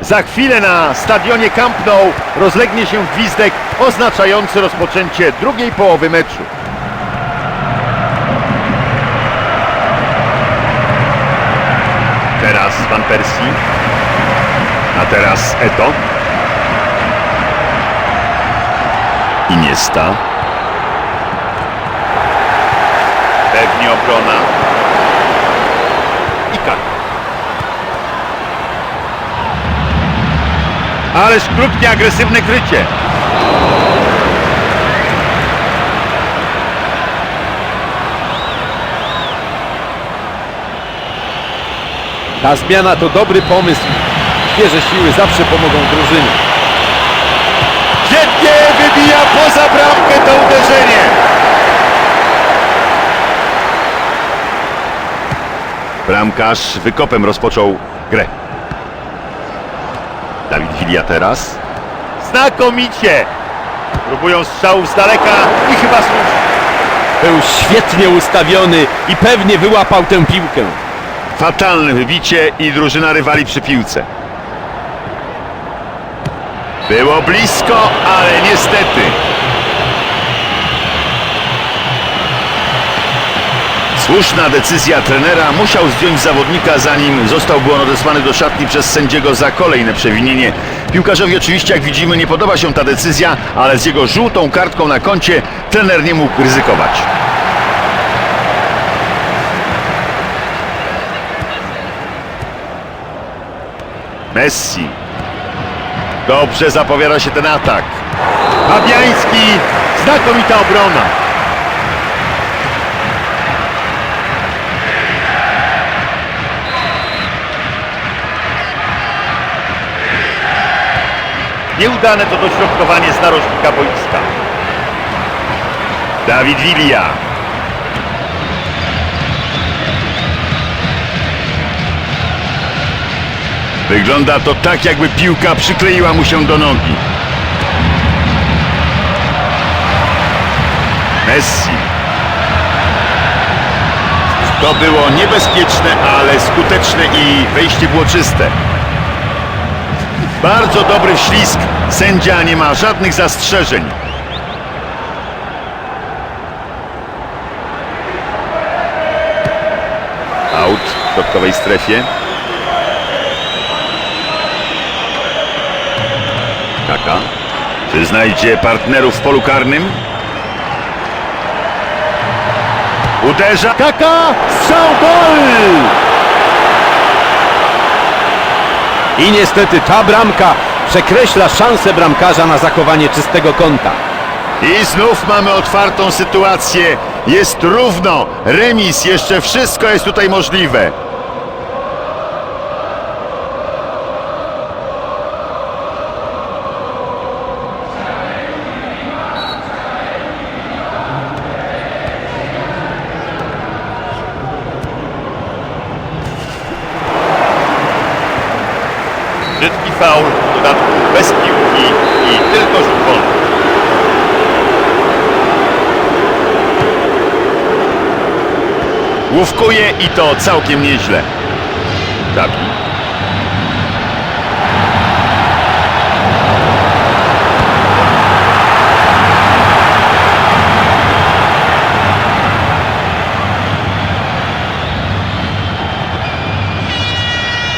Za chwilę na stadionie Camp Nou rozlegnie się gwizdek oznaczający rozpoczęcie drugiej połowy meczu. Teraz Van Persie. A teraz Eto. Iniesta. Pewnie obrona. I Kaka. Ależ krótkie, agresywne krycie. Ta zmiana to dobry pomysł. Świeże siły zawsze pomogą drużynie. Świetnie wybija poza bramkę to uderzenie. Bramkarz wykopem rozpoczął grę. Dawid Wilia teraz. Znakomicie! Próbują strzałów z daleka i chyba słusznie. Był świetnie ustawiony i pewnie wyłapał tę piłkę. Fatalne wybicie i drużyna rywali przy piłce. Było blisko, ale niestety. Słuszna decyzja trenera musiał zdjąć zawodnika zanim zostałby on odesłany do szatni przez sędziego za kolejne przewinienie. Piłkarzowi oczywiście jak widzimy nie podoba się ta decyzja, ale z jego żółtą kartką na koncie trener nie mógł ryzykować. Messi. Dobrze zapowiada się ten atak. Fabiański. Znakomita obrona. Nieudane to dośrodkowanie z narożnika boiska. Dawid Villa. Wygląda to tak, jakby piłka przykleiła mu się do nogi. Messi. To było niebezpieczne, ale skuteczne i wejście było czyste. Bardzo dobry wślizg. Sędzia nie ma żadnych zastrzeżeń. Out w środkowej strefie. Kaka. Czy znajdzie partnerów w polu karnym? Uderza. Kaka! Strzał gol! I niestety ta bramka przekreśla szansę bramkarza na zachowanie czystego kąta. I znów mamy otwartą sytuację. Jest równo. Remis. Jeszcze wszystko jest tutaj możliwe. Faul, w dodatku bez piłki i tylko rzut wolny. Łówkuje i to całkiem nieźle. Tak.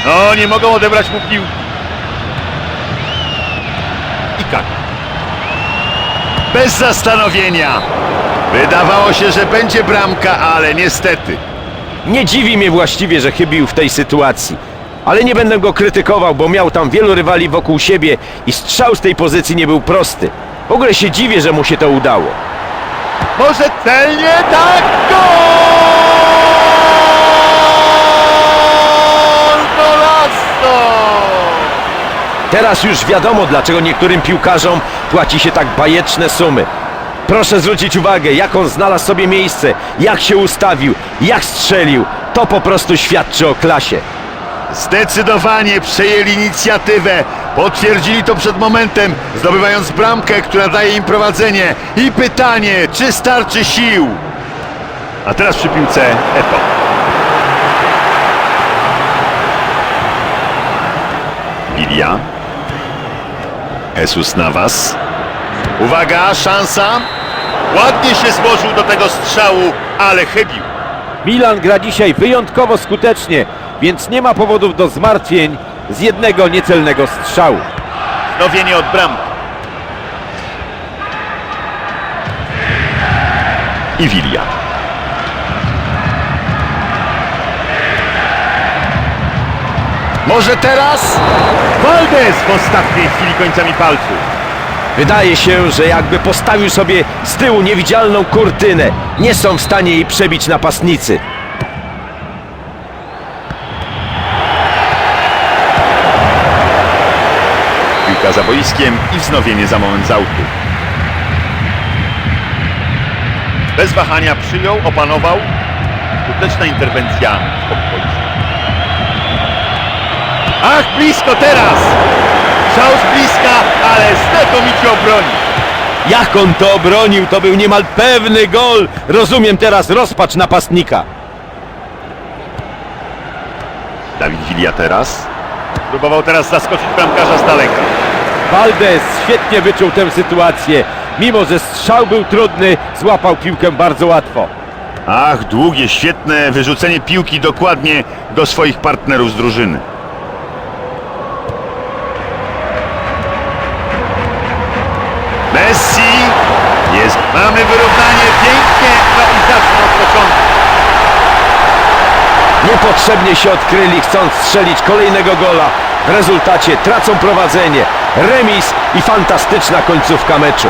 No, nie mogą odebrać mu piłki. I tak. Bez zastanowienia. Wydawało się, że będzie bramka, ale niestety. Nie dziwi mnie właściwie, że chybił w tej sytuacji. Ale nie będę go krytykował, bo miał tam wielu rywali wokół siebie i strzał z tej pozycji nie był prosty. W ogóle się dziwię, że mu się to udało. Może celnie tak gol! Teraz już wiadomo, dlaczego niektórym piłkarzom płaci się tak bajeczne sumy. Proszę zwrócić uwagę, jak on znalazł sobie miejsce, jak się ustawił, jak strzelił. To po prostu świadczy o klasie. Zdecydowanie przejęli inicjatywę. Potwierdzili to przed momentem, zdobywając bramkę, która daje im prowadzenie. I pytanie, czy starczy sił? A teraz przy piłce Eto. Lidia. Jesus Navas. Uwaga, szansa. Ładnie się złożył do tego strzału, ale chybił. Milan gra dzisiaj wyjątkowo skutecznie, więc nie ma powodów do zmartwień z jednego niecelnego strzału. Nowienie od bramki. I Wilia. Może teraz? Valdez w ostatniej chwili końcami palców. Wydaje się, że jakby postawił sobie z tyłu niewidzialną kurtynę. Nie są w stanie jej przebić napastnicy. Piłka za boiskiem i wznowienie za moment z autu. Bez wahania przyjął, opanował. Skuteczna interwencja w. Ach, blisko teraz! Strzał z bliska, ale znakomicie obronił. Jak on to obronił, to był niemal pewny gol. Rozumiem teraz rozpacz napastnika. Dawid Wilia teraz. Próbował teraz zaskoczyć bramkarza z daleka. Valdez świetnie wyczuł tę sytuację. Mimo, że strzał był trudny, złapał piłkę bardzo łatwo. Ach, długie, świetne wyrzucenie piłki dokładnie do swoich partnerów z drużyny. Messi jest, mamy wyrównanie pięknie, no i zacznę od początku. Niepotrzebnie się odkryli, chcąc strzelić kolejnego gola. W rezultacie tracą prowadzenie. Remis i fantastyczna końcówka meczu.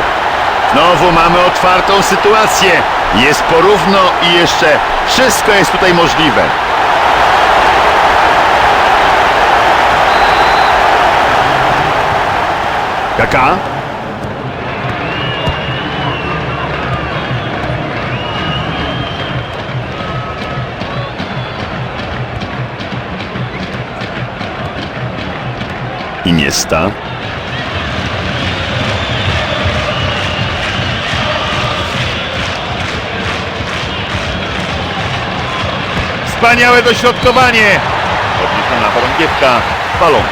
Znowu mamy otwartą sytuację. Jest porówno i jeszcze wszystko jest tutaj możliwe. Kaka? Iniesta. Wspaniałe dośrodkowanie. Odliczona chorągiewka. Balon.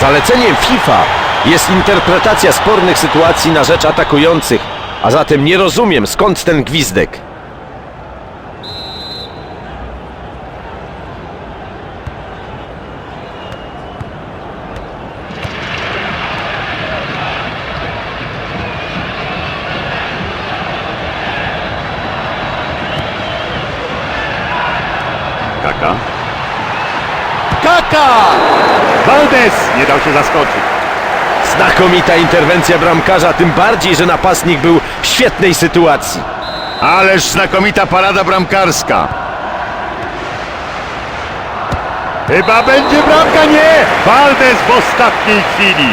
Zaleceniem FIFA jest interpretacja spornych sytuacji na rzecz atakujących, a zatem nie rozumiem skąd ten gwizdek. Kaka. Kaka! Valdez nie dał się zaskoczyć. Znakomita interwencja bramkarza, tym bardziej, że napastnik był w świetnej sytuacji. Ależ znakomita parada bramkarska. Chyba będzie bramka, nie! Valdez w ostatniej chwili.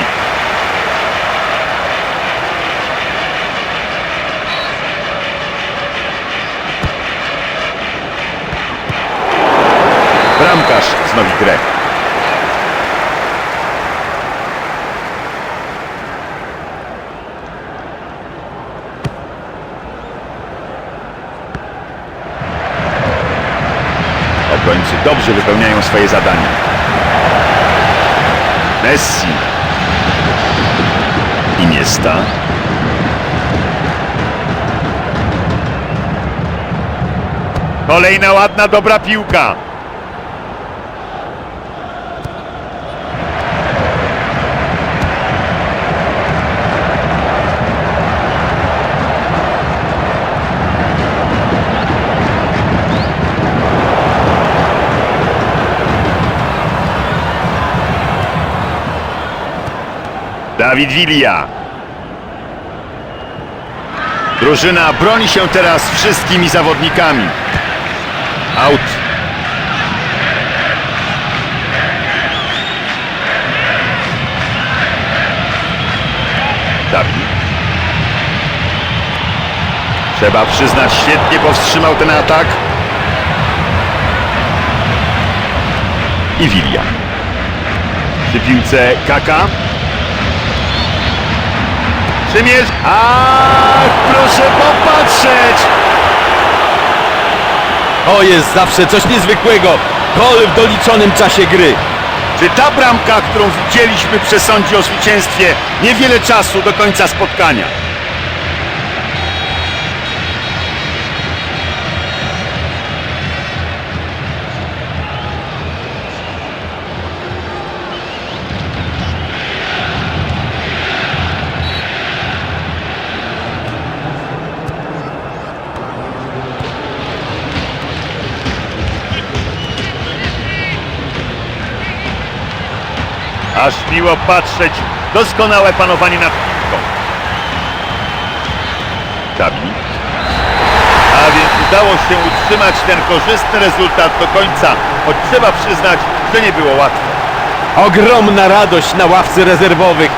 Bramkarz wznowi grę. Dobrze wypełniają swoje zadania. Messi. Iniesta. Kolejna ładna, dobra piłka. Dawid Wilia. Drużyna broni się teraz wszystkimi zawodnikami. Out. Dawid. Trzeba przyznać, świetnie powstrzymał ten atak. I Wilia. Przy piłce Kaka. Przymierz. Ach, proszę popatrzeć! O, jest zawsze coś niezwykłego. Gol w doliczonym czasie gry. Czy ta bramka, którą widzieliśmy w przesądzie o zwycięstwie, niewiele czasu do końca spotkania? Aż miło patrzeć, doskonałe panowanie nad piłką. Dawid. A więc udało się utrzymać ten korzystny rezultat do końca, choć trzeba przyznać, że nie było łatwo. Ogromna radość na ławce rezerwowych.